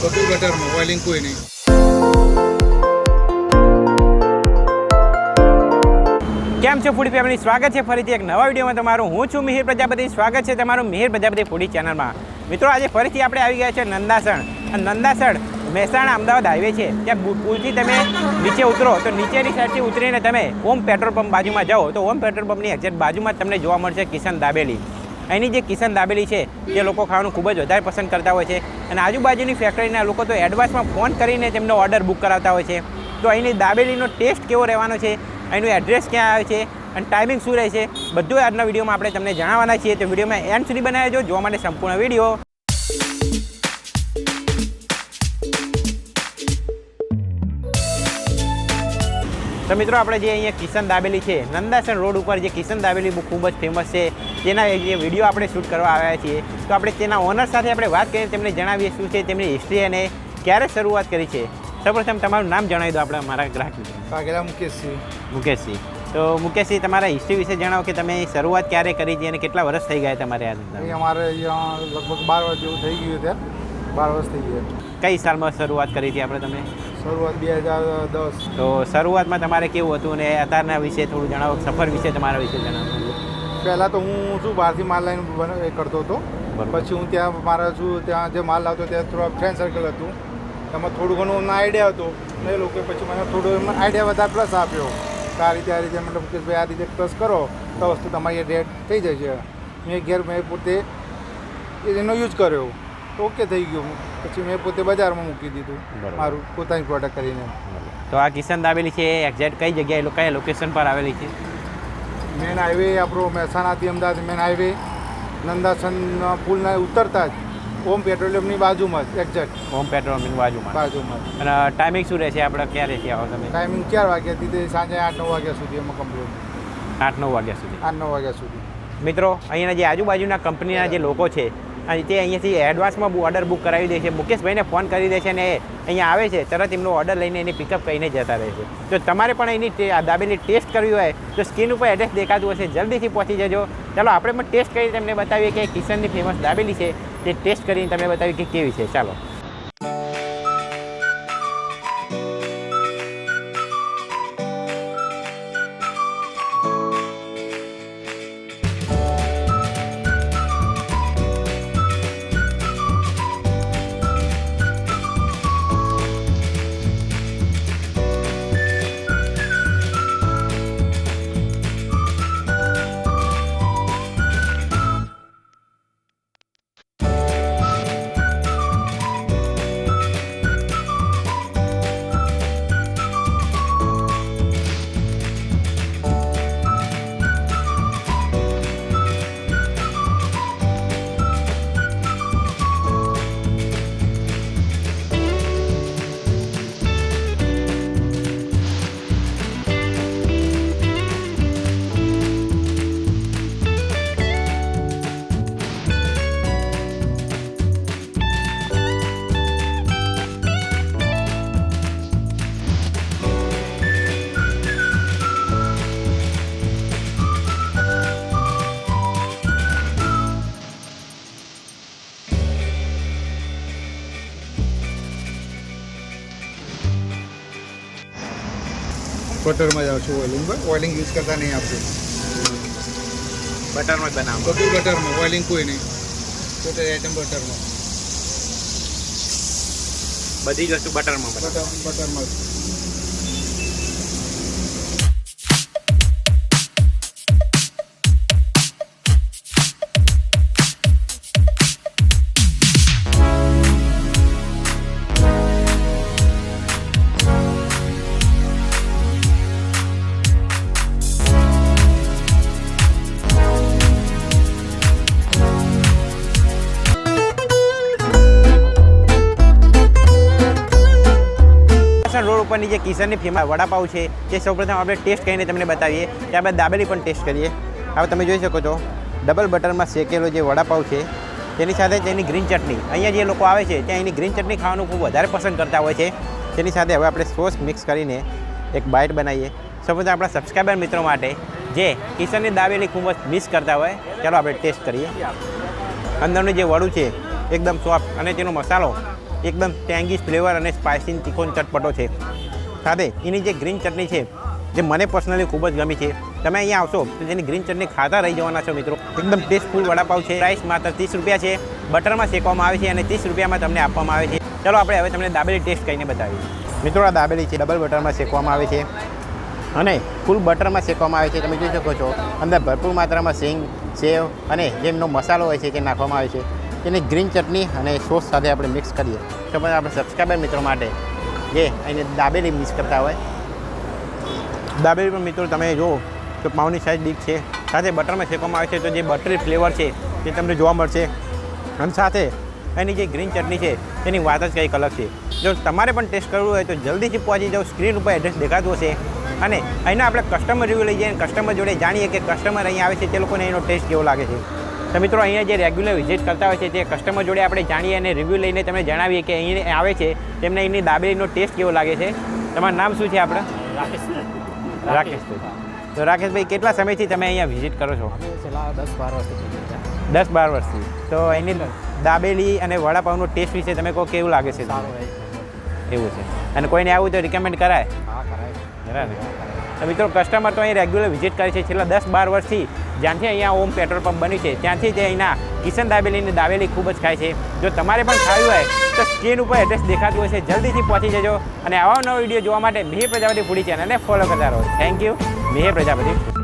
કોઈ નહીં. કેમ છો ફૂડી ફેમિલી? સ્વાગત છે ફરીથી એક નવા વિડીયોમાં તમારું. હું છું મિહિર પ્રજાપતિ. સ્વાગત છે તમારું મિહિર પ્રજાપતિ ફૂડી ચેનલમાં. મિત્રો, આજે ફરીથી આપણે આવી ગયા છે નંદાસણ. અને નંદાસણ મહેસાણા અમદાવાદ હાઈવે છે. ત્યાં પુલથી તમે નીચે ઉતરો, તો નીચેની સાઈડથી ઉતરીને તમે ઓમ પેટ્રોલ પંપ બાજુમાં જાઓ, તો ઓમ પેટ્રોલ પંપની એક્ઝેક્ટ બાજુમાં તમને જોવા મળશે કિશન દાબેલી. અહીંની જે કિશન દાબેલી છે તે લોકો ખાવાનું ખૂબ જ વધારે પસંદ કરતા હોય છે. અને આજુબાજુની ફેક્ટરીના લોકો તો એડવાન્સમાં ફોન કરીને તેમનો ઓર્ડર બુક કરાવતા હોય છે. તો અહીંની દાબેલીનો ટેસ્ટ કેવો રહેવાનો છે અહીંનું એડ્રેસ ક્યાં આવે છે અને ટાઈમિંગ શું રહે છે બધું આજના વિડીયોમાં આપણે તમને જણાવવાના છીએ. તો વિડીયોમાં એન્ડ સુધી બનાવજો જોવા માટે સંપૂર્ણ વીડિયો. તો મિત્રો આપણે જે અહીંયા કિશન દાબેલી છે નંદાસન રોડ ઉપર જે કિશન દાબેલી ખૂબ જ ફેમસ છે તેના જે વીડિયો આપણે શૂટ કરવા આવ્યા છીએ તો આપણે તેના ઓનર સાથે આપણે વાત કરીને તેમને જણાવીએ શું છે તેમની હિસ્ટ્રી અને ક્યારે શરૂઆત કરી છે. સૌપ્રથમ તમારું નામ જણાવી દો આપણે મારા ગ્રાહક મિત્રો મુકેશસિંહ. મુકેશજી તો મુકેશસિંહ તમારા હિસ્ટ્રી વિશે જણાવો કે તમે શરૂઆત ક્યારે કરી હતી અને કેટલા વર્ષ થઈ ગયા તમારે આ? અમારે અહીંયા લગભગ બાર વર્ષ જેવું થઈ ગયું ત્યાં બાર વર્ષ થઈ ગયા કઈ સાલમાં શરૂઆત કરી હતી આપણે તમે? શરૂઆત બે હજાર દસ. તો શરૂઆતમાં તમારે કેવું હતું અને અત્યારના વિશે થોડું જણાવો? સફર વિશે તમારા વિશે જણાવો. પહેલાં તો હું શું બહારથી માલ લઈને કરતો હતો. પછી હું ત્યાં મારા શું ત્યાં જે માલ લાવતો ત્યાં થોડા ફ્રેન્ડ સર્કલ હતું. એમાં થોડું ઘણું એમનો આઈડિયા હતો. ને એ લોકો પછી મને થોડું એમનો આઈડિયા વધારે પ્લસ આપ્યો. કે આ રીતે આ રીતે મતલબ કે ભાઈ આ રીતે પ્લસ કરો. તો વસ્તુ તમારી રેટ થઈ જશે. મેં ઘેર મેં પોતે એનો યુઝ કર્યો. તો ઓકે થઈ ગયું પછી મેં પોતે બજારમાં મૂકી દીધું મારું પોતાની પ્રોડક્ટ કરીને. તો આ કિશન દાબેલી છે એક્ઝેક્ટ કઈ જગ્યાએ કયા લોકેશન પર આવેલી છે? મેન હાઈવે આપણો મહેસાણાથી અમદાવાદ મેન હાઈવે નંદાસન પુલના ઉતરતા જ ઓમ પેટ્રોલિયમની બાજુમાં જ એક્ઝેક્ટ ઓમ પેટ્રોલિયમની બાજુમાં. બાજુમાં અને ટાઈમિંગ શું રહેશે આપણે ક્યારેથી આવો તમે? ટાઈમિંગ ચાર વાગ્યાથી તે સાંજે આઠ નવ વાગ્યા સુધી અમે કમ્પ્લીટ આઠ નવ વાગ્યા સુધી. આઠ નવ વાગ્યા સુધી. મિત્રો અહીંના જે આજુબાજુના કંપનીના જે લોકો છે અને તે અહીંયાથી એડવાન્સમાં ઓર્ડર બુક કરાવી દે છે. મુકેશભાઈને ફોન કરી દે છે અને એ અહીંયા આવે છે. તરત એમનો ઓર્ડર લઈને એની પિકઅપ કરીને જતા રહે છે. તો તમારે પણ એની આ દાબેલી ટેસ્ટ કરવી હોય, તો સ્કીન ઉપર એડ્રેસ દેખાતું હશે. જલ્દીથી પહોંચી જજો. ચાલો, આપણે પણ ટેસ્ટ કરીને તમને બતાવીએ કે કિશનની ફેમસ દાબેલી છે. તે ટેસ્ટ કરીને તમને બતાવીએ કે કેવી છે. ચાલો. બટરમાં જાઉં છું ઓઇલિંગ પર ઓઇલિંગ યુઝ કરતા નહીં આપણે બટરમાં જ બનાવો બધું બટરમાં ઓઇલિંગ કોઈ નહીં. ટોટલ આઈટમ બટરમાં. બધી જ વસ્તુ બટરમાં બટર બટરમાં કિશન જે કિશનની ફેમસ વડાપાઉં છે તે સૌપ્રથમ આપણે ટેસ્ટ કરીને તમને બતાવીએ. ત્યારબાદ દાબેલી પણ ટેસ્ટ કરીએ. હવે તમે જોઈ શકો છો ડબલ બટરમાં શેકેલો જે વડાપાઉં છે, તેની સાથે તેની ગ્રીન ચટણી. અહીંયા જે લોકો આવે છે, ત્યાં એની ગ્રીન ચટણી ખાવાનું ખૂબ વધારે પસંદ કરતા હોય છે. તેની સાથે હવે આપણે સોસ મિક્સ કરીને એક બાઇટ બનાવીએ. સૌપ્રથમ આપણા સબસ્ક્રાઈબર મિત્રો માટે, જે કિશનની દાબેલી ખૂબ જ મિસ કરતા હોય, ચાલો આપણે ટેસ્ટ કરીએ. અંદરનું જે વડું છે, એકદમ સોફ્ટ અને તેનો મસાલો એકદમ ટેંગી ફ્લેવર અને સ્પાઇસી તીખો ચટપટો છે. સાથે એની જે ગ્રીન ચટણી છે, જે મને પર્સનલી ખૂબ જ ગમી છે. તમે અહીંયા આવશો તો જેની ગ્રીન ચટણી ખાતા રહી જવાના છો મિત્રો. એકદમ ટેસ્ટફુલ વડાપાવ છે. પ્રાઇસ માત્ર ત્રીસ રૂપિયા છે. બટરમાં શેકવામાં આવે છે અને ત્રીસ રૂપિયામાં તમને આપવામાં આવે છે. ચલો આપણે હવે તમને દાબેલી ટેસ્ટ કરીને બતાવીએ. મિત્રો, આ દાબેલી છે. ડબલ બટરમાં શેકવામાં આવે છે. અને ફૂલ બટરમાં શેકવામાં આવે છે. તમે જોઈ શકો છો. અંદર ભરપૂર માત્રામાં સિંગ સેવ અને જેમનો મસાલો હોય છે તે નાખવામાં આવે છે. તેની ગ્રીન ચટણી અને સોસ સાથે આપણે મિક્સ કરીએ. તો પછી આપણે સબસ્ક્રાઈબર મિત્રો માટે જે એને દાબેલી મિક્સ કરતા હોય. દાબેલી પણ મિત્રો તમે જુઓ તો પાઉની સાઈઝ ડીક છે. સાથે બટરમાં શેકવામાં આવે છે તો જે બટરી ફ્લેવર છે તે તમને જોવા મળશે. અને સાથે એની જે ગ્રીન ચટણી છે તેની વાત જ કંઈક અલગ છે. જો તમારે પણ ટેસ્ટ કરવું હોય તો જલ્દીથી પહોંચી જાઓ. સ્ક્રીન ઉપર એડ્રેસ દેખાતું હશે. અને અહીંના આપણે કસ્ટમર રિવ્યૂ લઈ જઈએ કસ્ટમર જોડે જાણીએ કે કસ્ટમર અહીંયા આવે છે તે લોકોને એનો ટેસ્ટ કેવો લાગે છે. તો મિત્રો અહીંયા જે રેગ્યુલર વિઝિટ કરતા હોય છે તે કસ્ટમર જોડે આપણે જાણીએ અને રિવ્યૂ લઈને તમને જણાવીએ કે અહીં આવે છે. તેમને અહીંની દાબેલીનો ટેસ્ટ કેવો લાગે છે? તમારું નામ શું છે આપણે? રાકેશભાઈ તો રાકેશભાઈ કેટલા સમયથી તમે અહીંયા વિઝિટ કરો છો? દસ બાર વર્ષથી દસ બાર વર્ષથી. તો એની દાબેલી અને વડાપાવનો ટેસ્ટ વિશે તમે કહો કેવું લાગે છે? એવું છે. અને કોઈને આવું તો રિકમેન્ડ કરાય? હા કરાય. બરાબર તો મિત્રો કસ્ટમર તો અહીં રેગ્યુલર વિઝિટ કરે છે. છેલ્લા દસ બાર વર્ષથી જ્યાંથી અહીંયા ઓમ પેટ્રોલ પંપ બન્યું છે, ત્યાંથી જ અહીંના કિશન દાબેલીની દાબેલી ખૂબ જ ખાય છે. જો તમારે પણ ખાવી હોય, તો સ્ક્રીન ઉપર એડ્રેસ દેખાતું હોય છે જલ્દીથી પહોંચી જજો અને આવા નવા વીડિયો જોવા માટે મિહિર પ્રજાપતિ ફૂડી ચેનલને ફોલો કરતા રહો. Thank you Mihir Prajapati.